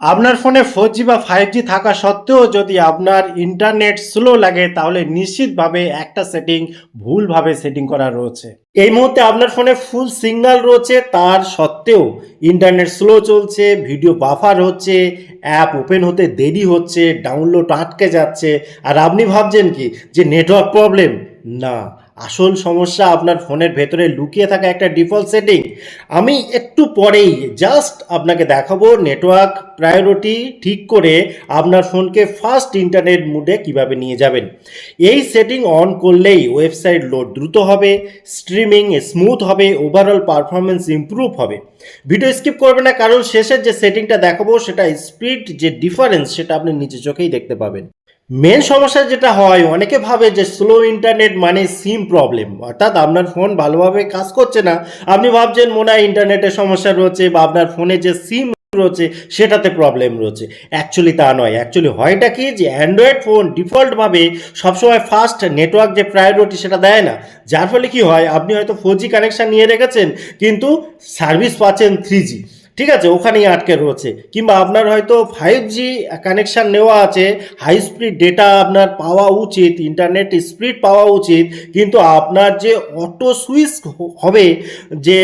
আপনার ফোনে four G বা ফাইভ জি থাকা সত্ত্বেও যদি আপনার ইন্টারনেট স্লো লাগে, তাহলে নিশ্চিতভাবে একটা সেটিং ভুলভাবে সেটিং করা রয়েছে। এই মুহূর্তে আপনার ফোনে ফুল সিগন্যাল রয়েছে, তার সত্ত্বেও ইন্টারনেট স্লো চলছে ভিডিও বাফার হচ্ছে অ্যাপ ওপেন হতে দেরি হচ্ছে ডাউনলোড আটকে যাচ্ছে। আর আপনি ভাবছেন কি? যে নেটওয়ার্ক প্রবলেম না। আসল সমস্যা আপনার ফোনের ভেতরে লুকিয়ে থাকা একটা ডিফল্ট সেটিং। আমি একটু পরেই জাস্ট আপনাকে দেখাবো নেটওয়ার্ক প্রায়োরিটি ঠিক করে আপনার ফোনকে ফার্স্ট ইন্টারনেট মুডে কীভাবে নিয়ে যাবেন। এই সেটিং অন করলেই ওয়েবসাইট লোড দ্রুত হবে, স্ট্রিমিং স্মুথ হবে, ওভারঅল পারফরমেন্স ইমপ্রুভ হবে। ভিডিও স্কিপ করবে না, কারণ শেষের যে সেটিংটা দেখাবো সেটা স্পিড যে ডিফারেন্স সেটা আপনি নিজে চোখেই দেখতে পাবেন। মেন সমস্যা যেটা হয়, অনেকে ভাবে যে স্লো ইন্টারনেট মানে সিম প্রবলেম অর্থাৎ আপনার ফোন ভালোভাবে কাজ করছে না। আপনি ভাবছেন মনে হয় ইন্টারনেটের সমস্যা রয়েছে বা আপনার ফোনে যে সিম রয়েছে, সেটাতে প্রবলেম রয়েছে। অ্যাকচুয়ালি তা নয়। অ্যাকচুয়ালি হয়টা কি যে অ্যান্ড্রয়েড ফোন ডিফল্টভাবে সবসময় ফাস্ট নেটওয়ার্ক যে প্রায়োরিটি সেটা দেয় না। যার ফলে কি হয়, আপনি হয়তো ফোর কানেকশান নিয়ে রেখেছেন, কিন্তু সার্ভিস পাচ্ছেন থ্রি ঠিক আছে, ওখানেই আটকে রয়েছে। কিংবা আপনার হয়তো ফাইভ জি কানেকশান নেওয়া আছে হাই স্পিড ডেটা আপনার পাওয়া উচিত ইন্টারনেট স্পিড পাওয়া উচিত, কিন্তু আপনার যে অটো সুইচ হবে যে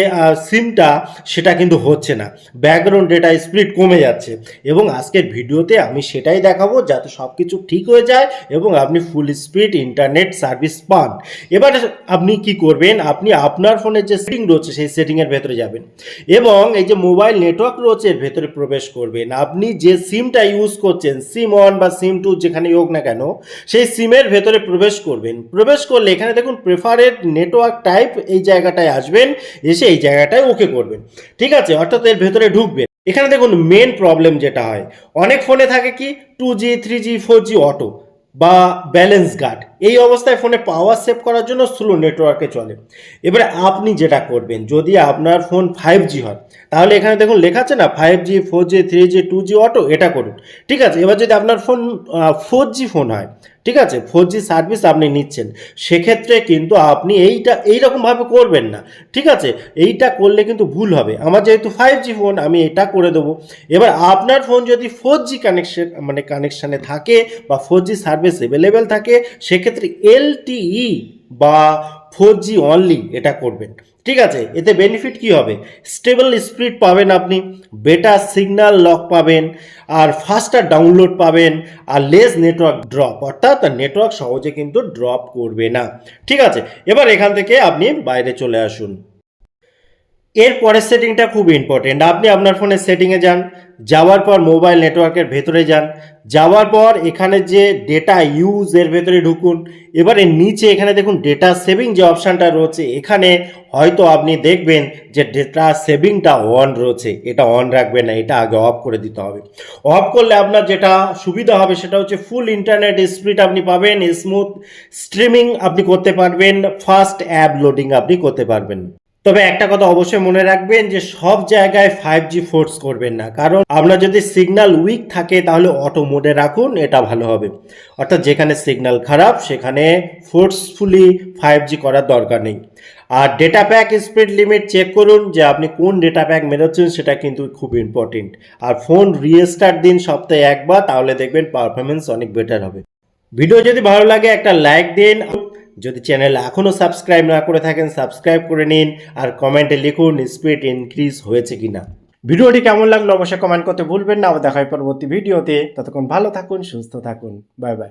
সিমটা সেটা কিন্তু হচ্ছে না। ব্যাকগ্রাউন্ড ডেটা স্পিড কমে যাচ্ছে। এবং আজকের ভিডিওতে আমি সেটাই দেখাবো, যাতে সব কিছু ঠিক হয়ে যায় এবং আপনি ফুল স্পিড ইন্টারনেট সার্ভিস পান। এবার আপনি কি করবেন, আপনি আপনার ফোনের যে সেটিং রয়েছে, সেই সেটিংয়ের ভেতরে যাবেন। এবং এই যে মোবাইল নেটওয়ার্ক রয়েছে, ভেতরে প্রবেশ করবেন আপনি যে সিমটা ইউজ করছেন সিম ওয়ান বা সিম টু যেখানে হোক না কেন, সেই সিমের ভেতরে প্রবেশ করবেন। প্রবেশ করলে এখানে দেখুন প্রেফারেড নেটওয়ার্ক টাইপ এই জায়গাটায় আসবেন, এসে এই জায়গাটায় ওকে করবেন। ঠিক আছে? অর্থাৎ এর ভেতরে ঢুকবেন। এখানে দেখুন মেন প্রবলেম যেটা হয়। অনেক ফোনে থাকে কি two G three G four G auto বা ব্যালেন্স গার্ড এই অবস্থায় ফোনে পাওয়ার সেভ করার জন্য স্লো নেটওয়ার্কে চলে। এবারে আপনি যেটা করবেন, যদি আপনার ফোন ফাইভ জি হয়, তাহলে এখানে দেখুন লেখা আছে না five G four G three G two G auto এটা করুন। ঠিক আছে? এবার যদি আপনার ফোন ফোর জি ফোন হয়, ঠিক আছে? ফোর জি সার্ভিস আপনি নিচ্ছেন, সেক্ষেত্রে কিন্তু আপনি এইটা এইরকমভাবে করবেন না। ঠিক আছে? এইটা করলে কিন্তু ভুল হবে। আমার যেহেতু ফাইভ জি ফোন আমি এটা করে দেবো। এবার আপনার ফোন যদি ফোর জি কানেকশন মানে কানেকশানে থাকে বা ফোর জি সার্ভিস অ্যাভেলেবেল থাকে, সেক্ষেত্রে এলটিই বা ফোর জি অনলি এটা করবেন। ঠিক আছে? এতে বেনিফিট কি হবে? স্টেবল স্পিড পাবেন আপনি বেটার সিগন্যাল লক পাবেন, আর ফাস্টার ডাউনলোড পাবেন, আর লেস নেটওয়ার্ক ড্রপ অর্থাৎ নেটওয়ার্ক সহজে কিন্তু ড্রপ করবে না। ঠিক আছে? এবার এখান থেকে আপনি বাইরে চলে আসুন। এর পরের সেটিংটা খুব ইম্পর্টেন্ট আপনি আপনার ফোনের সেটিংয়ে যান, যাওয়ার পর মোবাইল নেটওয়ার্কের ভেতরে যান, যাওয়ার পর এখানে যে ডেটা ইউজ এর ভেতরে ঢুকুন, এবারে নিচে এখানে দেখুন ডেটা সেভিং যে অপশানটা রয়েছে, এখানে হয়তো আপনি দেখবেন যে ডেটা সেভিংটা অন রয়েছে। এটা অন রাখবেন না, এটা আগে অফ করে দিতে হবে। অফ করলে আপনার যেটা সুবিধা হবে সেটা হচ্ছে ফুল ইন্টারনেট স্পিড আপনি পাবেন স্মুথ স্ট্রিমিং আপনি করতে পারবেন ফাস্ট অ্যাপ লোডিং আপনি করতে পারবেন। তবে একটা কথা অবশ্যই মনে রাখবেন যে সব জায়গায় ফাইভ জি ফোর্স করবেন না। কারণ আপনার যদি সিগন্যাল উইক থাকে তাহলে অটো মোডে রাখুন, এটা ভালো হবে। অর্থাৎ যেখানে সিগন্যাল খারাপ, সেখানে ফোর্সফুলি ফাইভ জি করার দরকার নেই। আর data pack speed limit check করুন যে আপনি কোন ডেটা প্যাক মেরোচ্ছেন সেটা কিন্তু খুব ইম্পর্টেন্ট আর ফোন রিস্টার্ট দিন সপ্তাহে একবার, তাহলে দেখবেন পারফরমেন্স অনেক বেটার হবে। ভিডিও যদি ভালো লাগে একটা লাইক দিন। যদি চ্যানেল এখনও সাবস্ক্রাইব না করে থাকেন সাবস্ক্রাইব করে নিন আর কমেন্টে লিখুন স্পিড ইনক্রিজ হয়েছে কি না ভিডিওটি কেমন লাগল অবশ্যই কমেন্ট করতে ভুলবেন না। আবার দেখা হয় পরবর্তী ভিডিওতে। ততক্ষণ ভালো থাকুন, সুস্থ থাকুন। Bye bye